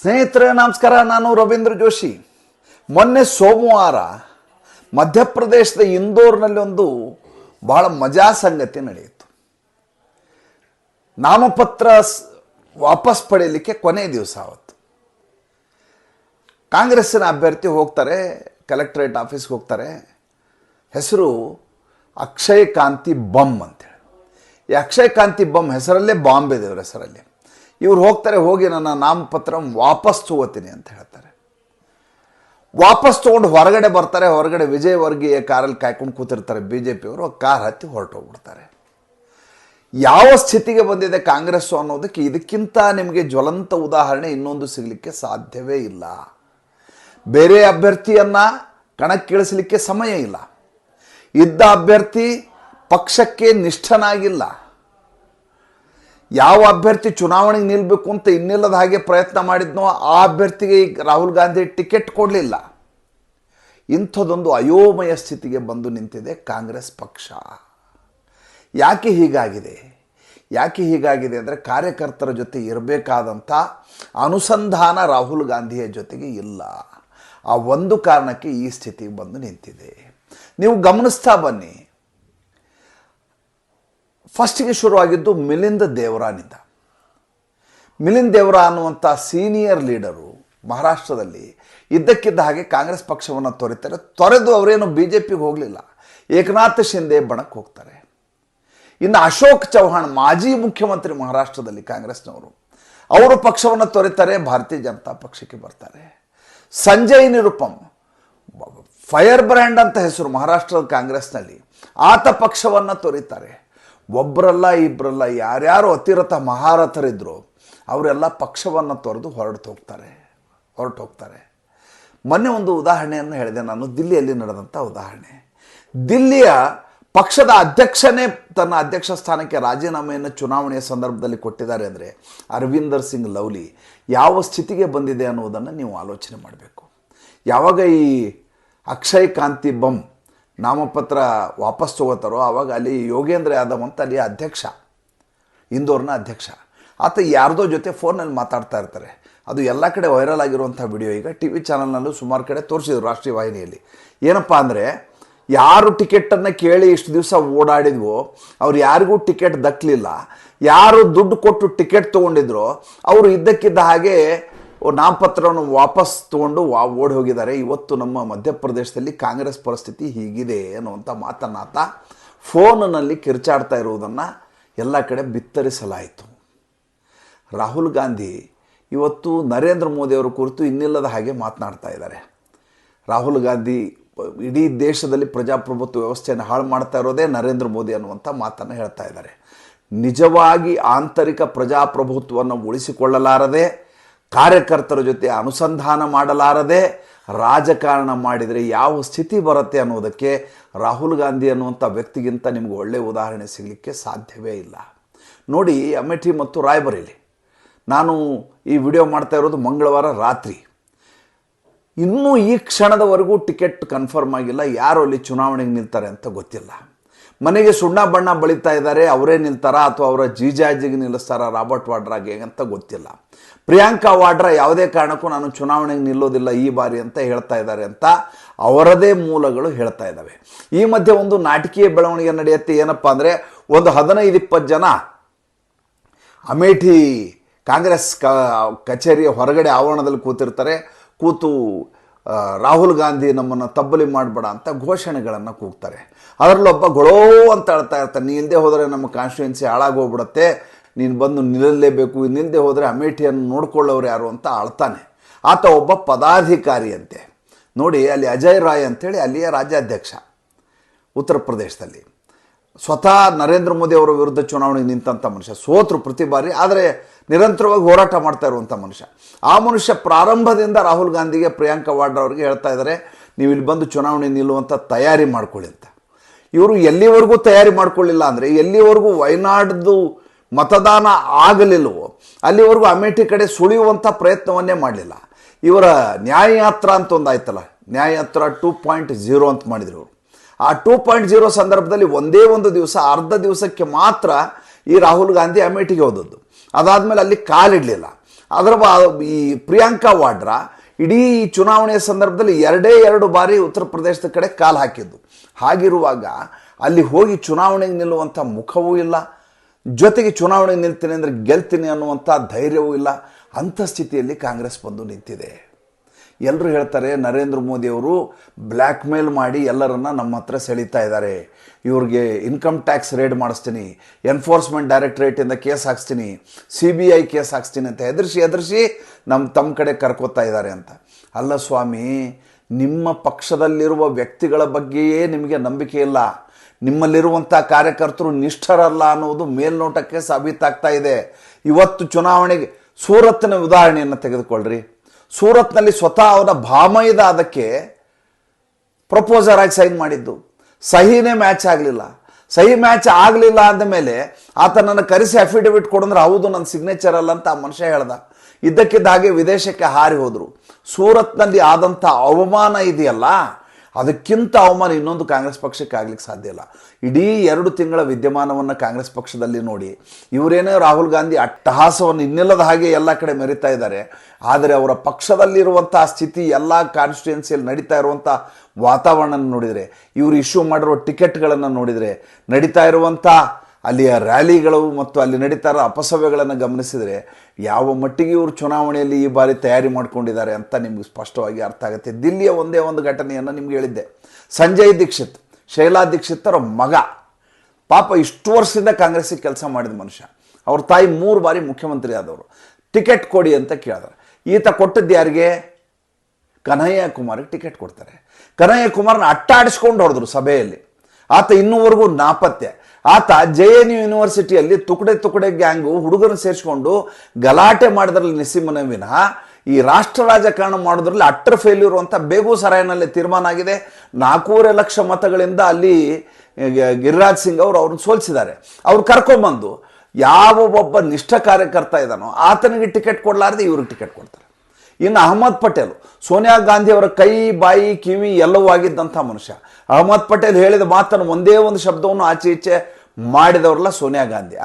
ಸ್ನೇಹಿತರೆ, ನಮಸ್ಕಾರ. ನಾನು ರವೀಂದ್ರ ಜೋಶಿ. ಮೊನ್ನೆ ಸೋಮವಾರ ಮಧ್ಯಪ್ರದೇಶದ ಇಂದೋರ್ನಲ್ಲಿ ಒಂದು ಬಹಳ ಮಜಾ ಸಂಗತಿ ನಡೆಯಿತು. ನಾಮಪತ್ರ ವಾಪಸ್ ಪಡೆಯಲಿಕ್ಕೆ ಕೊನೆ ದಿವಸ ಆವತ್ತು. ಕಾಂಗ್ರೆಸ್ಸಿನ ಅಭ್ಯರ್ಥಿ ಹೋಗ್ತಾರೆ, ಕಲೆಕ್ಟರೇಟ್ ಆಫೀಸ್ಗೆ ಹೋಗ್ತಾರೆ. ಹೆಸರು ಅಕ್ಷಯ್ ಕಾಂತಿ ಬಮ್ ಅಂತೇಳಿ. ಈ ಅಕ್ಷಯ್ ಕಾಂತಿ ಬಮ್ ಹೆಸರಲ್ಲೇ ಬಾಂಬ್ ಇದೆ ಇವ್ರ ಹೆಸರಲ್ಲಿ. ಇವ್ರು ಹೋಗ್ತಾರೆ, ಹೋಗಿ ನನ್ನ ನಾಮಪತ್ರ ವಾಪಸ್ ತಗೋತೀನಿ ಅಂತ ಹೇಳ್ತಾರೆ. ವಾಪಸ್ ತೊಗೊಂಡು ಹೊರಗಡೆ ಬರ್ತಾರೆ, ಹೊರಗಡೆ ವಿಜಯ್ ವರ್ಗೀಯ ಕಾರಲ್ಲಿ ಕಾಯ್ಕೊಂಡು ಕೂತಿರ್ತಾರೆ ಬಿ ಜೆ ಪಿಯವರು ಕಾರ್ ಹತ್ತಿ ಹೊರಟೋಗ್ಬಿಡ್ತಾರೆ. ಯಾವ ಸ್ಥಿತಿಗೆ ಬಂದಿದೆ ಕಾಂಗ್ರೆಸ್ಸು ಅನ್ನೋದಕ್ಕೆ ಇದಕ್ಕಿಂತ ನಿಮಗೆ ಜ್ವಲಂತ ಉದಾಹರಣೆ ಇನ್ನೊಂದು ಸಿಗಲಿಕ್ಕೆ ಸಾಧ್ಯವೇ ಇಲ್ಲ. ಬೇರೆ ಅಭ್ಯರ್ಥಿಯನ್ನು ಕಣಕ್ಕಿಳಿಸಲಿಕ್ಕೆ ಸಮಯ ಇಲ್ಲ. ಇದ್ದ ಅಭ್ಯರ್ಥಿ ಪಕ್ಷಕ್ಕೆ ನಿಷ್ಠನಾಗಿಲ್ಲ. ಯಾವ ಅಭ್ಯರ್ಥಿ ಚುನಾವಣೆಗೆ ನಿಲ್ಲಬೇಕು ಅಂತ ಇನ್ನಿಲ್ಲದ ಹಾಗೆ ಪ್ರಯತ್ನ ಮಾಡಿದ್ನೋ ಆ ಅಭ್ಯರ್ಥಿಗೆ ರಾಹುಲ್ ಗಾಂಧಿ ಟಿಕೆಟ್ ಕೊಡಲಿಲ್ಲ. ಇಂಥದ್ದೊಂದು ಅಯೋಮಯ ಸ್ಥಿತಿಗೆ ಬಂದು ನಿಂತಿದೆ ಕಾಂಗ್ರೆಸ್ ಪಕ್ಷ. ಯಾಕೆ ಹೀಗಾಗಿದೆ? ಯಾಕೆ ಹೀಗಾಗಿದೆ ಅಂದರೆ ಕಾರ್ಯಕರ್ತರ ಜೊತೆ ಇರಬೇಕಾದಂಥ ಅನುಸಂಧಾನ ರಾಹುಲ್ ಗಾಂಧಿಯ ಜೊತೆಗೆ ಇಲ್ಲ. ಆ ಒಂದು ಕಾರಣಕ್ಕೆ ಈ ಸ್ಥಿತಿಗೆ ಬಂದು ನಿಂತಿದೆ. ನೀವು ಗಮನಿಸ್ತಾ ಬನ್ನಿ ಫಸ್ಟಿಗೆ ಶುರುವಾಗಿದ್ದು ಮಿಲಿಂದ ದೇವರಾನಿಂದ ಮಿಲಿಂದ್ ದೇವರ ಅನ್ನುವಂಥ ಸೀನಿಯರ್ ಲೀಡರು ಮಹಾರಾಷ್ಟ್ರದಲ್ಲಿ ಇದ್ದಕ್ಕಿದ್ದ ಹಾಗೆ ಕಾಂಗ್ರೆಸ್ ಪಕ್ಷವನ್ನು ತೊರೆತಾರೆ. ತೊರೆದು ಅವರೇನು ಬಿ ಜೆ ಪಿಗೆ ಹೋಗಲಿಲ್ಲ. ಏಕನಾಥ್ ಶಿಂದೆ ಬಣಕ್ಕೆ ಹೋಗ್ತಾರೆ. ಇನ್ನು ಅಶೋಕ್ ಚೌಹಾಣ್ ಮಾಜಿ ಮುಖ್ಯಮಂತ್ರಿ ಮಹಾರಾಷ್ಟ್ರದಲ್ಲಿ ಕಾಂಗ್ರೆಸ್ನವರು. ಅವರು ಪಕ್ಷವನ್ನು ತೊರೆತಾರೆ, ಭಾರತೀಯ ಜನತಾ ಪಕ್ಷಕ್ಕೆ ಬರ್ತಾರೆ. ಸಂಜಯ್ ನಿರುಪಮ್, ಫೈರ್ ಬ್ರ್ಯಾಂಡ್ ಅಂತ ಹೆಸರು ಮಹಾರಾಷ್ಟ್ರದ ಕಾಂಗ್ರೆಸ್ನಲ್ಲಿ. ಆತ ಪಕ್ಷವನ್ನು ತೊರೀತಾರೆ. ಒಬ್ಬರಲ್ಲ ಇಬ್ಬರಲ್ಲ ಯಾರ್ಯಾರು ಅತಿರಥ ಮಹಾರಥರಿದ್ರು, ಅವರೆಲ್ಲ ಪಕ್ಷವನ್ನು ತೊರೆದು ಹೊರಟು ಹೋಗ್ತಾರೆ ಹೊರಟು ಹೋಗ್ತಾರೆ. ಮೊನ್ನೆ ಒಂದು ಉದಾಹರಣೆಯನ್ನು ಹೇಳಿದೆ, ನಾನು ದಿಲ್ಲಿಯಲ್ಲಿ ನಡೆದಂಥ ಉದಾಹರಣೆ. ದಿಲ್ಲಿಯ ಪಕ್ಷದ ಅಧ್ಯಕ್ಷನೇ ತನ್ನ ಅಧ್ಯಕ್ಷ ಸ್ಥಾನಕ್ಕೆ ರಾಜೀನಾಮೆಯನ್ನು ಚುನಾವಣೆಯ ಸಂದರ್ಭದಲ್ಲಿ ಕೊಟ್ಟಿದ್ದಾರೆ ಅಂದರೆ ಅರವಿಂದರ್ ಸಿಂಗ್ ಲವ್ಲಿ, ಯಾವ ಸ್ಥಿತಿಗೆ ಬಂದಿದೆ ಅನ್ನುವುದನ್ನು ನೀವು ಆಲೋಚನೆ ಮಾಡಬೇಕು. ಯಾವಾಗ ಈ ಅಕ್ಷಯ್ ಕಾಂತಿ ಬಮ್ ನಾಮಪತ್ರ ವಾಪಸ್ ತಗೋತಾರೋ ಆವಾಗ ಅಲ್ಲಿ ಯೋಗೇಂದ್ರ ಯಾದವ್ ಅಂತ ಅಲ್ಲಿ ಅಧ್ಯಕ್ಷ, ಇಂದೋರ್ನ ಅಧ್ಯಕ್ಷ. ಆತ ಯಾರ್ದೋ ಜೊತೆ ಫೋನಲ್ಲಿ ಮಾತಾಡ್ತಾ ಇರ್ತಾರೆ. ಅದು ಎಲ್ಲ ಕಡೆ ವೈರಲ್ ಆಗಿರುವಂಥ ವಿಡಿಯೋ ಈಗ ಟಿ ವಿ ಚಾನಲ್ನಲ್ಲೂ ಸುಮಾರು ಕಡೆ ತೋರಿಸಿದ್ರು ರಾಷ್ಟ್ರೀಯ ವಾಹಿನಿಯಲ್ಲಿ. ಏನಪ್ಪ ಅಂದರೆ, ಯಾರು ಟಿಕೆಟನ್ನು ಕೇಳಿ ಇಷ್ಟು ದಿವಸ ಓಡಾಡಿದ್ವೋ, ಅವ್ರು ಯಾರಿಗೂ ಟಿಕೆಟ್ ದಕ್ಕಲಿಲ್ಲ ಯಾರು ದುಡ್ಡು ಕೊಟ್ಟು ಟಿಕೆಟ್ ತೊಗೊಂಡಿದ್ರೋ, ಅವರು ಇದ್ದಕ್ಕಿದ್ದ ಹಾಗೆ ನಾಮಪತ್ರವನ್ನು ವಾಪಸ್ ತಗೊಂಡು ವಾ, ಓಡಿ ಹೋಗಿದ್ದಾರೆ. ಇವತ್ತು ನಮ್ಮ ಮಧ್ಯಪ್ರದೇಶದಲ್ಲಿ ಕಾಂಗ್ರೆಸ್ ಪರಿಸ್ಥಿತಿ ಹೀಗಿದೆ ಅನ್ನುವಂಥ ಮಾತನ್ನಾತ ಫೋನ್ನಲ್ಲಿ ಕಿರ್ಚಾಡ್ತಾ ಇರುವುದನ್ನು ಎಲ್ಲ ಕಡೆ ಬಿತ್ತರಿಸಲಾಯಿತು. ರಾಹುಲ್ ಗಾಂಧಿ ಇವತ್ತು ನರೇಂದ್ರ ಮೋದಿಯವರ ಕುರಿತು ಇನ್ನಿಲ್ಲದ ಹಾಗೆ ಮಾತನಾಡ್ತಾ ಇದ್ದಾರೆ. ರಾಹುಲ್ ಗಾಂಧಿ ಇಡೀ ದೇಶದಲ್ಲಿ ಪ್ರಜಾಪ್ರಭುತ್ವ ವ್ಯವಸ್ಥೆಯನ್ನು ಹಾಳು ಮಾಡ್ತಾ ಇರೋದೇ ನರೇಂದ್ರ ಮೋದಿ ಅನ್ನುವಂಥ ಮಾತನ್ನು ಹೇಳ್ತಾ ಇದ್ದಾರೆ. ನಿಜವಾಗಿ ಆಂತರಿಕ ಪ್ರಜಾಪ್ರಭುತ್ವವನ್ನು ಉಳಿಸಿಕೊಳ್ಳಲಾರದೆ ಕಾರ್ಯಕರ್ತರ ಜೊತೆ ಅನುಸಂಧಾನ ಮಾಡಲಾರದೆ ರಾಜಕಾರಣ ಮಾಡಿದರೆ ಯಾವ ಸ್ಥಿತಿ ಬರುತ್ತೆ ಅನ್ನೋದಕ್ಕೆ ರಾಹುಲ್ ಗಾಂಧಿ ಅನ್ನುವಂಥ ವ್ಯಕ್ತಿಗಿಂತ ನಿಮಗೆ ಒಳ್ಳೆಯ ಉದಾಹರಣೆ ಸಿಗಲಿಕ್ಕೆ ಸಾಧ್ಯವೇ ಇಲ್ಲ. ನೋಡಿ ಅಮೇಠಿ ಮತ್ತು ರಾಯ್ಬರೇಲಿ. ನಾನು ಈ ವಿಡಿಯೋ ಮಾಡ್ತಾ ಇರೋದು ಮಂಗಳವಾರ ರಾತ್ರಿ. ಇನ್ನೂ ಈ ಕ್ಷಣದವರೆಗೂ ಟಿಕೆಟ್ ಕನ್ಫರ್ಮ್ ಆಗಿಲ್ಲ, ಯಾರು ಅಲ್ಲಿ ಚುನಾವಣೆಗೆ ನಿಲ್ತಾರೆ ಅಂತ ಗೊತ್ತಿಲ್ಲ. ಮನೆಗೆ ಸುಣ್ಣ ಬಣ್ಣ ಬಳಿತಾ ಇದ್ದಾರೆ, ಅವರೇ ನಿಲ್ತಾರಾ ಅಥವಾ ಅವರ ಜೀಜಾಜಿಗೆ ನಿಲ್ಲಿಸ್ತಾರಾ ರಾಬರ್ಟ್ ವಾಡ್ರಾಗೆ ಅಂತ ಗೊತ್ತಿಲ್ಲ. ಪ್ರಿಯಾಂಕಾ ವಾಡ್ರಾ ಯಾವುದೇ ಕಾರಣಕ್ಕೂ ನಾನು ಚುನಾವಣೆಗೆ ನಿಲ್ಲೋದಿಲ್ಲ ಈ ಬಾರಿ ಅಂತ ಹೇಳ್ತಾ ಇದ್ದಾರೆ ಅಂತ ಅವರದೇ ಮೂಲಗಳು ಹೇಳ್ತಾ ಇದ್ದಾವೆ. ಈ ಮಧ್ಯೆ ಒಂದು ನಾಟಕೀಯ ಬೆಳವಣಿಗೆ ನಡೆಯುತ್ತೆ, ಏನಪ್ಪ ಅಂದರೆ ಒಂದು ಹದಿನೈದು ಇಪ್ಪತ್ತು ಜನ ಅಮೇಠಿ ಕಾಂಗ್ರೆಸ್ ಕಚೇರಿಯ ಹೊರಗಡೆ ಆವರಣದಲ್ಲಿ ಕೂತಿರ್ತಾರೆ. ಕೂತು ರಾಹುಲ್ ಗಾಂಧಿ ನಮ್ಮನ್ನು ತಬ್ಬಲಿ ಮಾಡಬೇಡ ಅಂತ ಘೋಷಣೆಗಳನ್ನು ಕೂಗ್ತಾರೆ. ಅದರಲ್ಲೊಬ್ಬ ಗೊಳೋ ಅಂತ ಹೇಳ್ತಾ ಇರ್ತಾನೆ, ನೀ ಇಲ್ಲದೆ ಹೋದರೆ ನಮ್ಮ ಕಾನ್ಸ್ಟಿಟ್ಯೂನ್ಸಿ ಹಾಳಾಗೋಗ್ಬಿಡತ್ತೆ, ನೀನು ಬಂದು ನಿಲ್ಲಲೇಬೇಕು ನಿಲ್ಲದೆ ಹೋದರೆ ಅಮೇಠಿಯನ್ನು ನೋಡ್ಕೊಳ್ಳೋರು ಯಾರು ಅಂತ ಅಳ್ತಾನೆ ಆತ ಒಬ್ಬ ಪದಾಧಿಕಾರಿಯಂತೆ. ನೋಡಿ, ಅಲ್ಲಿ ಅಜಯ್ ರಾಯ್ ಅಂತೇಳಿ ಅಲ್ಲಿಯ ರಾಜ್ಯಾಧ್ಯಕ್ಷ, ಉತ್ತರ ಪ್ರದೇಶದಲ್ಲಿ. ಸ್ವತಃ ನರೇಂದ್ರ ಮೋದಿ ಅವರ ವಿರುದ್ಧ ಚುನಾವಣೆ ನಿಂತಂಥ ಮನುಷ್ಯ, ಸೋತರು ಪ್ರತಿ ಬಾರಿ, ಆದರೆ ನಿರಂತರವಾಗಿ ಹೋರಾಟ ಮಾಡ್ತಾ ಇರುವಂಥ ಮನುಷ್ಯ. ಆ ಮನುಷ್ಯ ಪ್ರಾರಂಭದಿಂದ ರಾಹುಲ್ ಗಾಂಧಿಗೆ ಪ್ರಿಯಾಂಕಾ ವಾಡ್ರಾ ಅವರಿಗೆ ಹೇಳ್ತಾ ಇದ್ದಾರೆ ನೀವು ಇಲ್ಲಿ ಬಂದು ಚುನಾವಣೆ ನಿಲ್ಲುವಂಥ ತಯಾರಿ ಮಾಡ್ಕೊಳ್ಳಿ ಅಂತ. ಇವರು ಎಲ್ಲಿವರೆಗೂ ತಯಾರಿ ಮಾಡ್ಕೊಳ್ಳಿಲ್ಲ ಅಂದರೆ ಎಲ್ಲಿವರೆಗೂ ವಯನಾಡ್ದು ಮತದಾನ ಆಗಲಿಲ್ಲವೋ, ಅಲ್ಲಿವರೆಗೂ ಅಮೇಠಿ ಕಡೆ ಸುಳಿಯುವಂಥ ಪ್ರಯತ್ನವನ್ನೇ ಮಾಡಲಿಲ್ಲ. ಇವರ ನ್ಯಾಯಯಾತ್ರ ಅಂತ ಒಂದು ಆಯ್ತಲ್ಲ, ನ್ಯಾಯಯಾತ್ರ ಟೂ ಪಾಯಿಂಟ್ ಜೀರೋ ಅಂತ ಮಾಡಿದ್ರು. ಆ ಟೂ ಪಾಯಿಂಟ್ ಜೀರೋ ಸಂದರ್ಭದಲ್ಲಿ ಒಂದೇ ಒಂದು ದಿವಸ, ಅರ್ಧ ದಿವಸಕ್ಕೆ ಮಾತ್ರ ಈ ರಾಹುಲ್ ಗಾಂಧಿ ಅಮೇಠಿಗೆ ಹೋದದ್ದು. ಅದಾದಮೇಲೆ ಅಲ್ಲಿ ಕಾಲಿಡಲಿಲ್ಲ. ಅದರ ಈ ಪ್ರಿಯಾಂಕಾ ವಾಡ್ರಾ ಇಡೀ ಚುನಾವಣೆಯ ಸಂದರ್ಭದಲ್ಲಿ ಎರಡೇ ಎರಡು ಬಾರಿ ಉತ್ತರ ಪ್ರದೇಶದ ಕಡೆ ಕಾಲು ಹಾಕಿದ್ದು. ಹಾಗಿರುವಾಗ ಅಲ್ಲಿ ಹೋಗಿ ಚುನಾವಣೆಗೆ ನಿಲ್ಲುವಂಥ ಮುಖವೂ ಇಲ್ಲ. ಜೊತೆಗೆ ಚುನಾವಣೆಗೆ ನಿಲ್ತೀನಿ ಅಂದರೆ ಗೆಲ್ತೀನಿ ಅನ್ನುವಂಥ ಧೈರ್ಯವೂ ಇಲ್ಲ. ಅಂಥ ಸ್ಥಿತಿಯಲ್ಲಿ ಕಾಂಗ್ರೆಸ್ ಬಂದು ನಿಂತಿದೆ. ಎಲ್ಲರೂ ಹೇಳ್ತಾರೆ, ನರೇಂದ್ರ ಮೋದಿಯವರು ಬ್ಲ್ಯಾಕ್ ಮೇಲ್ ಮಾಡಿ ಎಲ್ಲರನ್ನ ನಮ್ಮ ಹತ್ರ ಸೆಳೀತಾ ಇದ್ದಾರೆ. ಇವ್ರಿಗೆ ಇನ್ಕಮ್ ಟ್ಯಾಕ್ಸ್ ರೇಡ್ ಮಾಡಿಸ್ತೀನಿ, ಎನ್ಫೋರ್ಸ್ಮೆಂಟ್ ಡೈರೆಕ್ಟ್ರೇಟಿಂದ ಕೇಸ್ ಹಾಕ್ಸ್ತೀನಿ, ಸಿ ಬಿ ಐ ಕೇಸ್ ಹಾಕ್ಸ್ತೀನಿ ಅಂತ ಹೆದರ್ಸಿ ಹೆದರ್ಸಿ ನಮ್ಮ ತಮ್ಮ ಕಡೆ ಕರ್ಕೋತಾ ಇದ್ದಾರೆ ಅಂತ. ಅಲ್ಲ ಸ್ವಾಮಿ, ನಿಮ್ಮ ಪಕ್ಷದಲ್ಲಿರುವ ವ್ಯಕ್ತಿಗಳ ಬಗ್ಗೆಯೇ ನಿಮಗೆ ನಂಬಿಕೆ ಇಲ್ಲ. ನಿಮ್ಮಲ್ಲಿರುವಂಥ ಕಾರ್ಯಕರ್ತರು ನಿಷ್ಠರಲ್ಲ ಅನ್ನೋದು ಮೇಲ್ನೋಟಕ್ಕೆ ಸಾಬೀತಾಗ್ತಾ ಇದೆ. ಇವತ್ತು ಚುನಾವಣೆಗೆ ಸೂರತ್ತಿನ ಉದಾಹರಣೆಯನ್ನು ತೆಗೆದುಕೊಳ್ಳ್ರಿ ಸೂರತ್ನಲ್ಲಿ ಸ್ವತಃ ಅವರ ಭಾಮೈದ ಅದಕ್ಕೆ ಪ್ರಪೋಸರ್ ಆಗಿ ಸೈನ್ ಮಾಡಿದ್ದು. ಸಹಿನೇ ಮ್ಯಾಚ್ ಆಗಲಿಲ್ಲ. ಸಹಿ ಮ್ಯಾಚ್ ಆಗಲಿಲ್ಲ ಅಂದಮೇಲೆ ಆತ ನನ್ನ ಕರೆಸಿ ಅಫಿಡವಿಟ್ ಕೊಡಂದ್ರೆ ಹೌದು, ನನ್ನ ಸಿಗ್ನೇಚರ್ ಅಲ್ಲ ಅಂತ ಆ ಮನುಷ್ಯ ಹೇಳ್ದ. ಇದ್ದಕ್ಕಿದ್ದ ಹಾಗೆ ವಿದೇಶಕ್ಕೆ ಹಾರಿ ಹೋದರು. ಸೂರತ್ನಲ್ಲಿ ಆದಂಥ ಅವಮಾನ ಇದೆಯಲ್ಲ? ಅದಕ್ಕಿಂತ ಅವಮಾನ ಇನ್ನೊಂದು ಕಾಂಗ್ರೆಸ್ ಪಕ್ಷಕ್ಕೆ ಆಗ್ಲಿಕ್ಕೆ ಸಾಧ್ಯ ಇಲ್ಲ. ಇಡೀ ಎರಡು ತಿಂಗಳ ವಿದ್ಯಮಾನವನ್ನು ಕಾಂಗ್ರೆಸ್ ಪಕ್ಷದಲ್ಲಿ ನೋಡಿ, ಇವರೇನೇ ರಾಹುಲ್ ಗಾಂಧಿ ಅಟ್ಟಹಾಸವನ್ನು ಇನ್ನಿಲ್ಲದ ಹಾಗೆ ಎಲ್ಲ ಕಡೆ ಮೆರಿತಾ ಇದ್ದಾರೆ. ಆದರೆ ಅವರ ಪಕ್ಷದಲ್ಲಿರುವಂಥ ಸ್ಥಿತಿ, ಎಲ್ಲ ಕಾನ್ಸ್ಟಿಟ್ಯೂನ್ಸಿಯಲ್ಲಿ ನಡೀತಾ ಇರುವಂಥ ವಾತಾವರಣ ನೋಡಿದರೆ, ಇವರು ಇಶ್ಯೂ ಮಾಡಿರುವ ಟಿಕೆಟ್ಗಳನ್ನು ನೋಡಿದರೆ, ನಡೀತಾ ಇರುವಂಥ ಅಲ್ಲಿಯ ರ್ಯಾಲಿಗಳು ಮತ್ತು ಅಲ್ಲಿ ನಡೀತಾ ಇರೋ ಅಪಸವ್ಯಗಳನ್ನು ಗಮನಿಸಿದರೆ ಯಾವ ಮಟ್ಟಿಗೆ ಇವರು ಚುನಾವಣೆಯಲ್ಲಿ ಈ ಬಾರಿ ತಯಾರಿ ಮಾಡ್ಕೊಂಡಿದ್ದಾರೆ ಅಂತ ನಿಮಗೆ ಸ್ಪಷ್ಟವಾಗಿ ಅರ್ಥ ಆಗುತ್ತೆ. ದಿಲ್ಲಿಯ ಒಂದೇ ಒಂದು ಘಟನೆಯನ್ನು ನಿಮ್ಗೆ ಹೇಳಿದ್ದೆ. ಸಂಜಯ್ ದೀಕ್ಷಿತ್, ಶೈಲಾ ದೀಕ್ಷಿತ್ ಅವರ ಮಗ. ಪಾಪ ಇಷ್ಟು ವರ್ಷದಿಂದ ಕಾಂಗ್ರೆಸ್ಸಿಗೆ ಕೆಲಸ ಮಾಡಿದ ಮನುಷ್ಯ. ಅವ್ರ ತಾಯಿ ಮೂರು ಬಾರಿ ಮುಖ್ಯಮಂತ್ರಿ ಆದವರು ಟಿಕೆಟ್ ಕೊಡಿ ಅಂತ ಕೇಳಿದ್ರು. ಈತ ಕೊಟ್ಟದ್ದು ಯಾರಿಗೆ? ಕನ್ಹಯ್ಯ ಕುಮಾರ್ಗೆ ಟಿಕೆಟ್ ಕೊಡ್ತಾರೆ. ಕನ್ಹಯ್ಯ ಕುಮಾರ್ನ ಅಟ್ಟಾಡಿಸ್ಕೊಂಡು ಹೊಡೆದ್ರು ಸಭೆಯಲ್ಲಿ. ಆತ ಇನ್ನೂವರೆಗೂ ನಾಪತ್ತೆ. ಆತ ಜೆ ಎನ್ ಯು ಯೂನಿವರ್ಸಿಟಿಯಲ್ಲಿ ತುಕಡೆ ತುಕಡೆ ಗ್ಯಾಂಗು ಹುಡುಗರು ಸೇರಿಸ್ಕೊಂಡು ಗಲಾಟೆ ಮಾಡಿದ್ರಲ್ಲಿ ನಿಸ್ಸಿಮನ ವಿನ ಈ ರಾಷ್ಟ್ರ ರಾಜಕಾರಣ ಮಾಡೋದ್ರಲ್ಲಿ ಅಟ್ಟರ್ ಫೇಲ್ಯೂರ್ ಅಂತ ಬೇಗೂಸರಾಯ್ನಲ್ಲಿ ತೀರ್ಮಾನ ಆಗಿದೆ. ನಾಲ್ಕೂವರೆ ಲಕ್ಷ ಮತಗಳಿಂದ ಅಲ್ಲಿ ಗಿರಿರಾಜ್ ಸಿಂಗ್ ಅವರು ಅವ್ರನ್ನ ಸೋಲಿಸಿದ್ದಾರೆ. ಅವ್ರು ಕರ್ಕೊಂಬಂದು ಯಾವ ಒಬ್ಬ ನಿಷ್ಠ ಕಾರ್ಯಕರ್ತ ಇದ್ದಾನೋ ಆತನಿಗೆ ಟಿಕೆಟ್ ಕೊಡಲಾರದೆ ಇವ್ರಿಗೆ ಟಿಕೆಟ್ ಕೊಡ್ತಾರೆ. ಇನ್ನು ಅಹಮದ್ ಪಟೇಲ್, ಸೋನಿಯಾ ಗಾಂಧಿ ಅವರ ಕೈ, ಬಾಯಿ, ಕಿವಿ ಎಲ್ಲವೂ ಆಗಿದ್ದಂಥ ಮನುಷ್ಯ. ಅಹಮದ್ ಪಟೇಲ್ ಹೇಳಿದ ಮಾತನ್ನು ಒಂದೇ ಒಂದು ಶಬ್ದವನ್ನು ಆಚೆ ಈಚೆ ಮಾಡಿದವರಲ್ಲ ಸೋನಿಯಾ ಗಾಂಧಿ.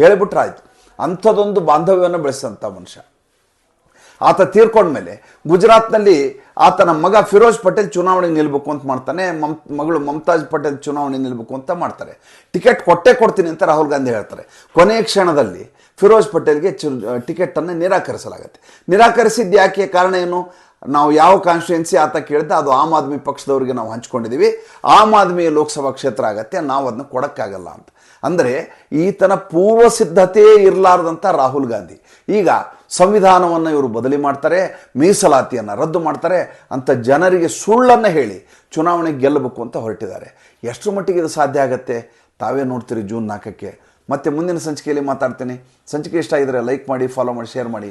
ಹೇಳಿಬಿಟ್ರೆ ಆಯ್ತು. ಅಂಥದ್ದೊಂದು ಬಾಂಧವ್ಯವನ್ನು ಬೆಳೆಸಿದಂಥ ಮನುಷ್ಯ. ಆತ ತೀರ್ಕೊಂಡ್ಮೇಲೆ ಗುಜರಾತ್ನಲ್ಲಿ ಆತನ ಮಗ ಫಿರೋಜ್ ಪಟೇಲ್ ಚುನಾವಣೆಗೆ ನಿಲ್ಬೇಕು ಅಂತ ಮಾಡ್ತಾನೆ, ಮಮ್, ಮಗಳು ಮಮತಾಜ್ ಪಟೇಲ್ ಚುನಾವಣೆ ನಿಲ್ಬೇಕು ಅಂತ ಮಾಡ್ತಾರೆ. ಟಿಕೆಟ್ ಕೊಟ್ಟೇ ಕೊಡ್ತೀನಿ ಅಂತ ರಾಹುಲ್ ಗಾಂಧಿ ಹೇಳ್ತಾರೆ. ಕೊನೆಯ ಕ್ಷಣದಲ್ಲಿ ಫಿರೋಜ್ ಪಟೇಲ್ಗೆ ಚು ಟಿಕೆಟನ್ನು ನಿರಾಕರಿಸಲಾಗುತ್ತೆ. ನಿರಾಕರಿಸಿದ್ದು ಯಾಕೆ ಕಾರಣ ಏನು? ನಾವು ಯಾವ ಕಾನ್ಸ್ಟಿಟ್ಯೂನ್ಸಿ ಆತ ಕೇಳಿದ್ರೆ ಅದು ಆಮ್ ಆದ್ಮಿ ಪಕ್ಷದವರಿಗೆ ನಾವು ಹಂಚ್ಕೊಂಡಿದ್ದೀವಿ ಆಮ್ ಆದ್ಮಿ ಲೋಕಸಭಾ ಕ್ಷೇತ್ರ ಆಗತ್ತೆ, ನಾವು ಅದನ್ನ ಕೊಡೋಕ್ಕಾಗಲ್ಲ ಅಂತ. ಅಂದರೆ ಈತನ ಪೂರ್ವ ಸಿದ್ಧತೆ ಇರಲಾರ್ದಂಥ ರಾಹುಲ್ ಗಾಂಧಿ. ಈಗ ಸಂವಿಧಾನವನ್ನು ಇವರು ಬದಲಿ ಮಾಡ್ತಾರೆ, ಮೀಸಲಾತಿಯನ್ನು ರದ್ದು ಮಾಡ್ತಾರೆ ಅಂತ ಜನರಿಗೆ ಸುಳ್ಳನ್ನು ಹೇಳಿ ಚುನಾವಣೆ ಗೆಲ್ಲಬೇಕು ಅಂತ ಹೊರಟಿದ್ದಾರೆ. ಎಷ್ಟು ಮಟ್ಟಿಗೆ ಇದು ಸಾಧ್ಯ ಆಗತ್ತೆ? ತಾವೇ ನೋಡ್ತೀರಿ ಜೂನ್ ನಾಲ್ಕಕ್ಕೆ. ಮತ್ತೆ ಮುಂದಿನ ಸಂಚಿಕೆಯಲ್ಲಿ ಮಾತಾಡ್ತೀನಿ. ಸಂಚಿಕೆ ಇಷ್ಟ ಆಗಿದ್ರೆ ಲೈಕ್ ಮಾಡಿ ಫಾಲೋ ಮಾಡಿ ಶೇರ್ ಮಾಡಿ.